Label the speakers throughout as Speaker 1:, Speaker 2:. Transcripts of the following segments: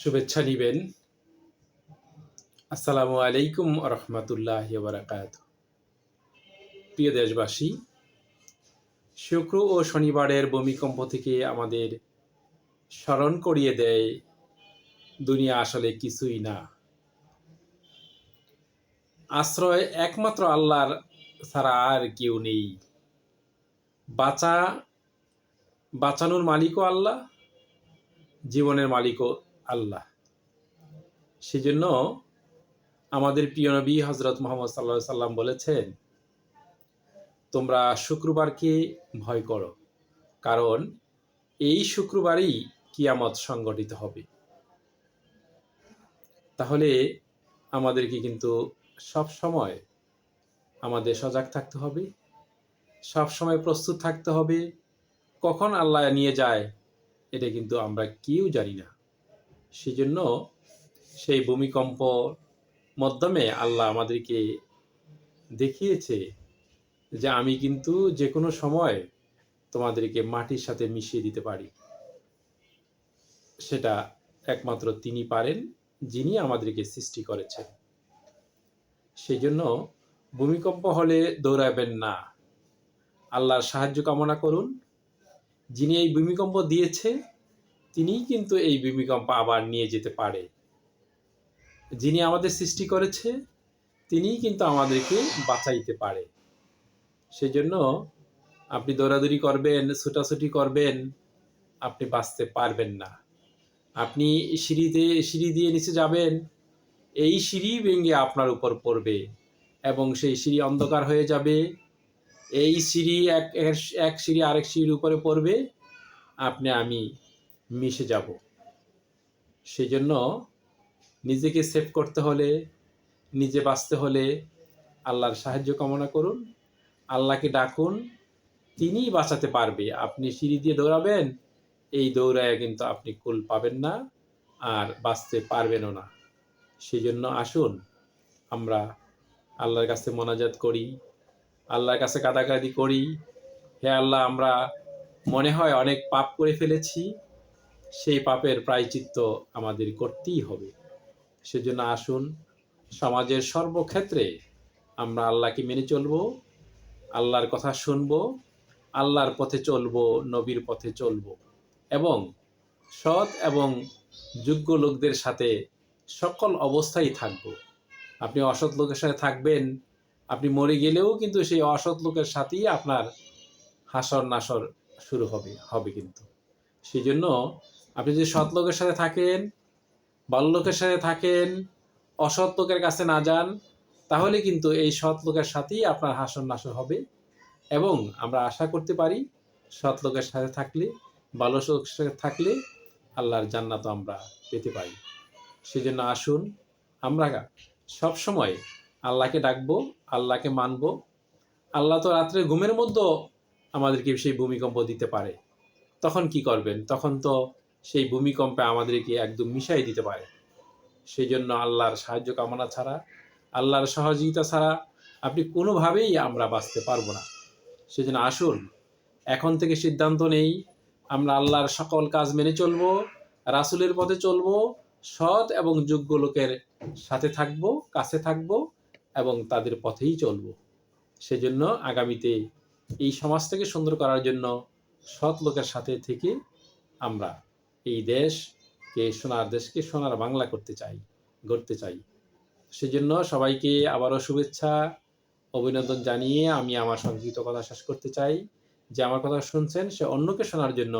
Speaker 1: শুভেচ্ছা নিবেন। আসসালামু আলাইকুম রহমতুল্লাহ বারাকাত প্রিয় দেশবাসী, শুক্র ও শনিবারের ভূমিকম্প থেকে আমাদের স্মরণ করিয়ে দেয়, দুনিয়া আসলে কিছুই না। আশ্রয় একমাত্র আল্লাহর ছাড়া আর কেউ নেই। বাঁচা, বাঁচানোর মালিকও আল্লাহ, জীবনের মালিকও আল্লাহ। সেজন্য আমাদের প্রিয় নবী হজরত মোহাম্মদ সাল্লা সাল্লাম বলেছেন, তোমরা শুক্রবারকে ভয় করো, কারণ এই শুক্রবারই কিয়ামত সংগঠিত হবে। তাহলে আমাদেরকে কিন্তু সব সময় আমাদের সজাগ থাকতে হবে, সব সময় প্রস্তুত থাকতে হবে। কখন আল্লাহ নিয়ে যায়, এটা কিন্তু আমরা কেউ জানি না। সেজন্য সেই ভূমিকম্প মাধ্যমে আল্লাহ আমাদেরকে দেখিয়েছে যে আমি কিন্তু যে কোনো সময় তোমাদেরকে মাটির সাথে মিশিয়ে দিতে পারি। সেটা একমাত্র তিনি পারেন, যিনি আমাদেরকে সৃষ্টি করেছেন। সেই জন্য ভূমিকম্প হলে দৌড়াবেন না। আল্লাহর সাহায্য কামনা করুন। যিনি এই ভূমিকম্প দিয়েছে তিনিই কিন্তু এই ভূমিকম্প আবার নিয়ে যেতে পারে। যিনি আমাদের সৃষ্টি করেছে, তিনিই কিন্তু আমাদেরকে বাঁচাইতে পারে। সেজন্য আপনি দৌড়াদৌড়ি করবেন, ছুটাছুটি করবেন, আপনি বাঁচতে পারবেন না। আপনি সিঁড়িতে, সিঁড়ি দিয়ে নিচে যাবেন, এই সিঁড়ি ভেঙে আপনার উপর পড়বে এবং সেই সিঁড়ি অন্ধকার হয়ে যাবে। এই সিঁড়ি এক এক সিঁড়ি আরেক সিঁড়ির উপরে পড়বে। আপনি, আমি মিশে যাব। সেই জন্য নিজেকে সেভ করতে হলে, নিজে বাঁচতে হলে আল্লাহর সাহায্য কামনা করুন। আল্লাহকে ডাকুন, তিনিই বাঁচাতে পারবে। আপনি সিঁড়ি দিয়ে দৌড়াবেন, এই দৌড়ায় কিন্তু আপনি কুল পাবেন না আর বাঁচতে পারবেনও না। সেই জন্য আসুন, আমরা আল্লাহর কাছে মোনাজাত করি, আল্লাহর কাছে কাদাকাদি করি। হে আল্লাহ, আমরা মনে হয় অনেক পাপ করে ফেলেছি সেই পাপের প্রায়চিত্ত আমাদের করতেই হবে। সেজন্য আসুন, সমাজের সর্বক্ষেত্রে আমরা আল্লাহকে মেনে চলবো, আল্লাহর কথা শুনব, আল্লাহর পথে চলব, নবীর পথে চলবো এবং সৎ এবং যোগ্য লোকদের সাথে সকল অবস্থায় থাকব। আপনি অসৎ লোকের সাথে থাকবেন, আপনি মরে গেলেও কিন্তু সেই অসৎ লোকের সাথেই আপনার হাসর নাসর শুরু হবে হবে কিন্তু। সেই জন্য আপনি যদি সৎ লোকের সাথে থাকেন, ভালো লোকের সাথে থাকেন, অসৎ লোকের কাছে না যান, তাহলে কিন্তু এই সৎ লোকের সাথেই আপনার হাসন নাসর হবে। এবং আমরা আশা করতে পারি, সৎ লোকের সাথে থাকলে, ভালো লোকের সাথে থাকলে আল্লাহর জান্নাত আমরা পেতে পারি। সেজন্য আসুন, আমরা সব সময় আল্লাহকে ডাকবো, আল্লাহকে মানবো। আল্লাহ তো রাত্রে ঘুমের মধ্যেও আমাদেরকে সেই ভূমিকম্প দিতে পারে। তখন কি করবেন? তখন তো সেই ভূমিকম্পে আমাদেরকে একদম মিশাই দিতে পারে। সেই জন্য আল্লাহর সাহায্য কামনা ছাড়া, আল্লাহর সহযোগিতা ছাড়া আপনি কোনোভাবেই আমরা বাঁচতে পারব না। সেজন্য আসুন, এখন থেকে সিদ্ধান্ত নেই, আমরা আল্লাহর সকল কাজ মেনে চলবো, রাসুলের পথে চলবো, সৎ এবং যোগ্য লোকের সাথে থাকব, কাছে থাকব এবং তাদের পথেই চলবো। সেজন্য আগামীতে এই সমাজটাকে সুন্দর করার জন্য সৎ লোকের সাথে থেকে আমরা এই দেশকে সোনার দেশকে সোনার বাংলা করতে চাই, গড়তে চাই। সেজন্য সবাইকে আবারও শুভেচ্ছা, অভিনন্দন জানিয়ে আমি আমার সংক্ষিপ্ত কথা শেষ করতে চাই। যে আমার কথা শুনছেন, সে অন্যকে শোনার জন্য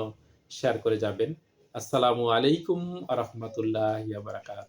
Speaker 1: শেয়ার করে যাবেন। আসসালামু আলাইকুম আ রহমতুল্লাহ বারাকাত